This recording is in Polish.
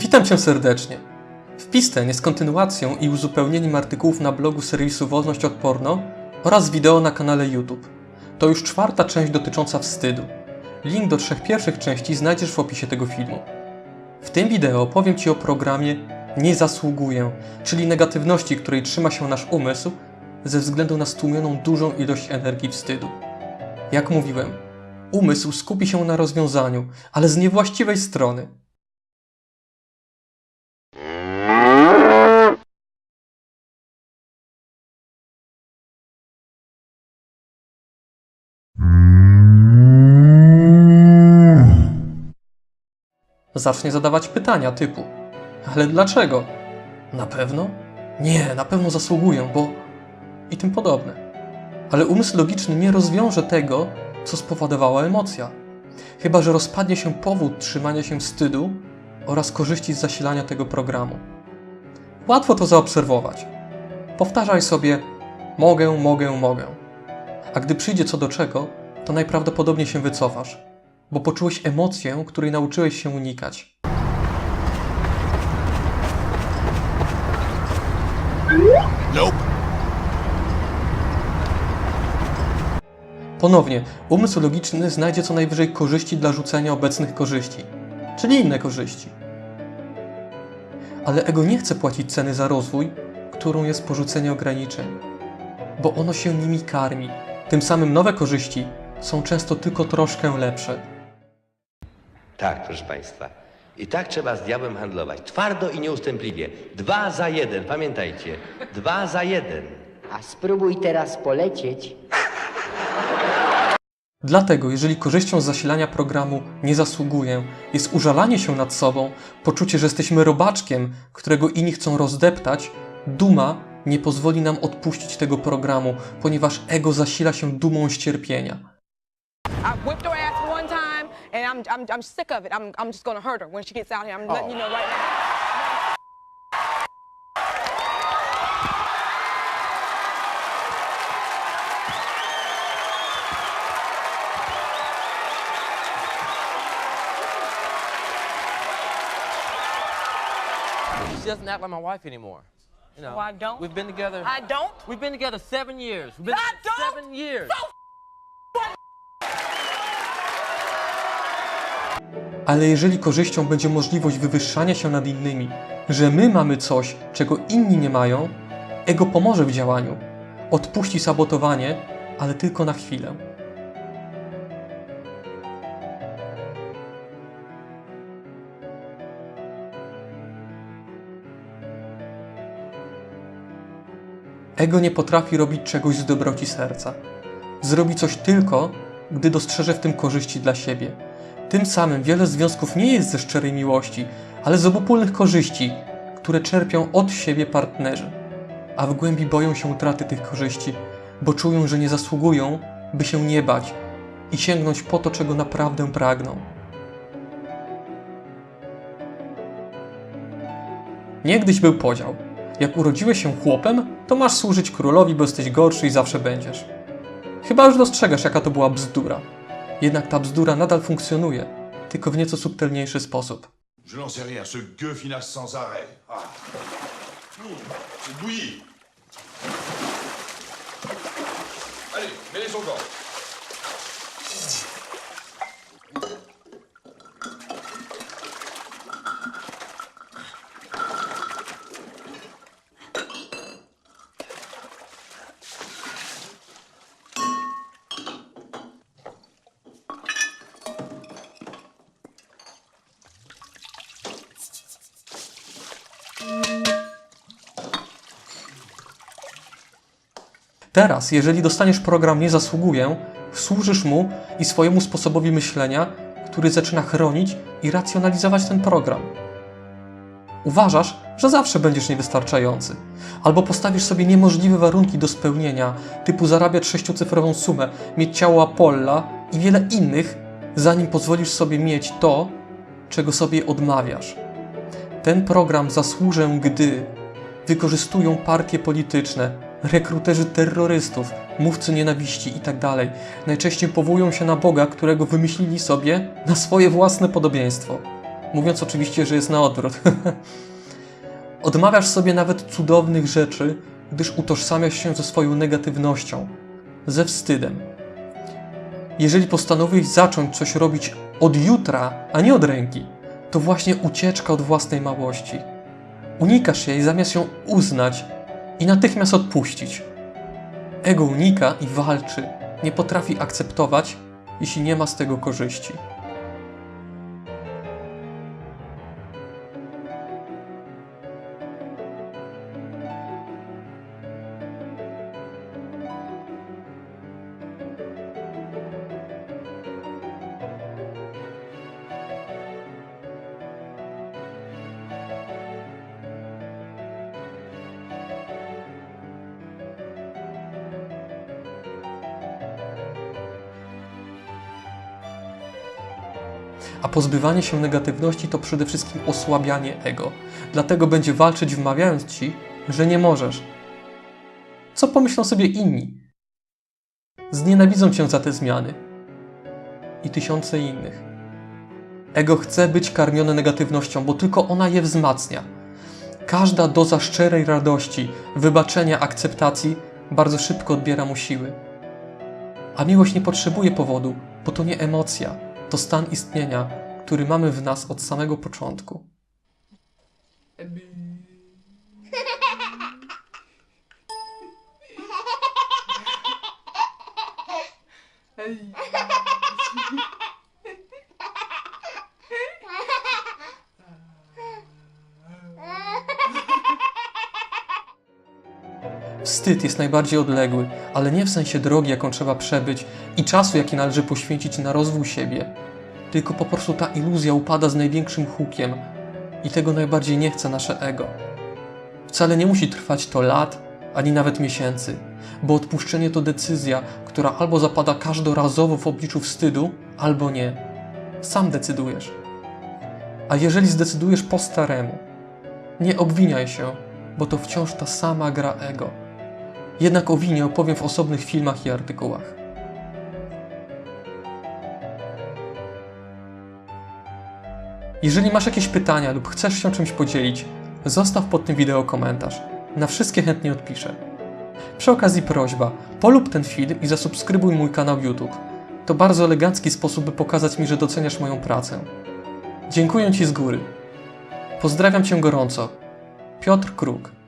Witam Cię serdecznie. Wpis ten jest kontynuacją i uzupełnieniem artykułów na blogu serwisu Wolność od Porno oraz wideo na kanale YouTube. To już czwarta część dotycząca wstydu. Link do trzech pierwszych części znajdziesz w opisie tego filmu. W tym wideo opowiem Ci o programie Nie zasługuję, czyli negatywności, której trzyma się nasz umysł ze względu na stłumioną dużą ilość energii wstydu. Jak mówiłem, umysł skupi się na rozwiązaniu, ale z niewłaściwej strony. Zacznie zadawać pytania typu: Ale dlaczego? Na pewno? Nie, na pewno zasługuję, bo. i tym podobne. Ale umysł logiczny nie rozwiąże tego, co spowodowała emocja. Chyba, że rozpadnie się powód trzymania się wstydu oraz korzyści z zasilania tego programu. Łatwo to zaobserwować. Powtarzaj sobie: mogę, mogę, mogę. A gdy przyjdzie co do czego, to najprawdopodobniej się wycofasz, bo poczułeś emocję, której nauczyłeś się unikać. Ponownie, umysł logiczny znajdzie co najwyżej korzyści dla rzucenia obecnych korzyści, czyli inne korzyści. Ale ego nie chce płacić ceny za rozwój, którą jest porzucenie ograniczeń, bo ono się nimi karmi. Tym samym nowe korzyści są często tylko troszkę lepsze. Tak, proszę Państwa. I tak trzeba z diabłem handlować. Twardo i nieustępliwie. Dwa za jeden, pamiętajcie. Dwa za jeden. A spróbuj teraz polecieć. Dlatego, jeżeli korzyścią z zasilania programu nie zasługuję, jest użalanie się nad sobą, poczucie, że jesteśmy robaczkiem, którego inni chcą rozdeptać, duma nie pozwoli nam odpuścić tego programu, ponieważ ego zasila się dumą z cierpienia. And I'm, I'm, I'm sick of it. I'm, I'm just gonna hurt her when she gets out here. I'm letting you know oh. right now. She doesn't act like my wife anymore. You know, Oh, I don't? We've been together. I don't. We've been together seven years. We've been I don't? seven years. Ale jeżeli korzyścią będzie możliwość wywyższania się nad innymi, że my mamy coś, czego inni nie mają, ego pomoże w działaniu. Odpuści sabotowanie, ale tylko na chwilę. Ego nie potrafi robić czegoś z dobroci serca. Zrobi coś tylko, gdy dostrzeże w tym korzyści dla siebie. Tym samym wiele związków nie jest ze szczerej miłości, ale z obopólnych korzyści, które czerpią od siebie partnerzy. A w głębi boją się utraty tych korzyści, bo czują, że nie zasługują, by się nie bać i sięgnąć po to, czego naprawdę pragną. Niegdyś był podział. Jak urodziłeś się chłopem, to masz służyć królowi, bo jesteś gorszy i zawsze będziesz. Chyba już dostrzegasz, jaka to była bzdura. Jednak ta bzdura nadal funkcjonuje, tylko w nieco subtelniejszy sposób. Je n'en sais rien, ce gueux sans arrêt. Ah. C'est. Allez, mets-les au. Teraz, jeżeli dostaniesz program Nie zasługuję, służysz mu i swojemu sposobowi myślenia, który zaczyna chronić i racjonalizować ten program. Uważasz, że zawsze będziesz niewystarczający, albo postawisz sobie niemożliwe warunki do spełnienia, typu zarabiać sześciocyfrową sumę, mieć ciało Apolla i wiele innych, zanim pozwolisz sobie mieć to, czego sobie odmawiasz. Ten program zasłużę, gdy wykorzystują partie polityczne, rekruterzy terrorystów, mówcy nienawiści itd. Najczęściej powołują się na Boga, którego wymyślili sobie na swoje własne podobieństwo. mówiąc oczywiście, że jest na odwrót. Odmawiasz sobie nawet cudownych rzeczy, gdyż utożsamiasz się ze swoją negatywnością, ze wstydem. Jeżeli postanowisz zacząć coś robić od jutra, a nie od ręki, to właśnie ucieczka od własnej małości. Unikasz jej zamiast ją uznać i natychmiast odpuścić. Ego unika i walczy, nie potrafi akceptować, jeśli nie ma z tego korzyści. A pozbywanie się negatywności to przede wszystkim osłabianie ego. Dlatego będzie walczyć, wmawiając ci, że nie możesz. Co pomyślą sobie inni? Znienawidzą cię za te zmiany. I tysiące innych. Ego chce być karmione negatywnością, bo tylko ona je wzmacnia. Każda doza szczerej radości, wybaczenia, akceptacji bardzo szybko odbiera mu siły. A miłość nie potrzebuje powodu, bo to nie emocja, to stan istnienia, który mamy w nas od samego początku. Wstyd jest najbardziej odległy, ale nie w sensie drogi, jaką trzeba przebyć i czasu, jaki należy poświęcić na rozwój siebie, tylko po prostu ta iluzja upada z największym hukiem i tego najbardziej nie chce nasze ego. Wcale nie musi trwać to lat, ani nawet miesięcy, bo odpuszczenie to decyzja, która albo zapada każdorazowo w obliczu wstydu, albo nie. Sam decydujesz. A jeżeli zdecydujesz po staremu, nie obwiniaj się, bo to wciąż ta sama gra ego. Jednak o winie opowiem w osobnych filmach i artykułach. Jeżeli masz jakieś pytania lub chcesz się czymś podzielić, zostaw pod tym wideo komentarz. Na wszystkie chętnie odpiszę. Przy okazji prośba, polub ten film i zasubskrybuj mój kanał YouTube. To bardzo elegancki sposób, by pokazać mi, że doceniasz moją pracę. Dziękuję Ci z góry. Pozdrawiam Cię gorąco. Piotr Kruk.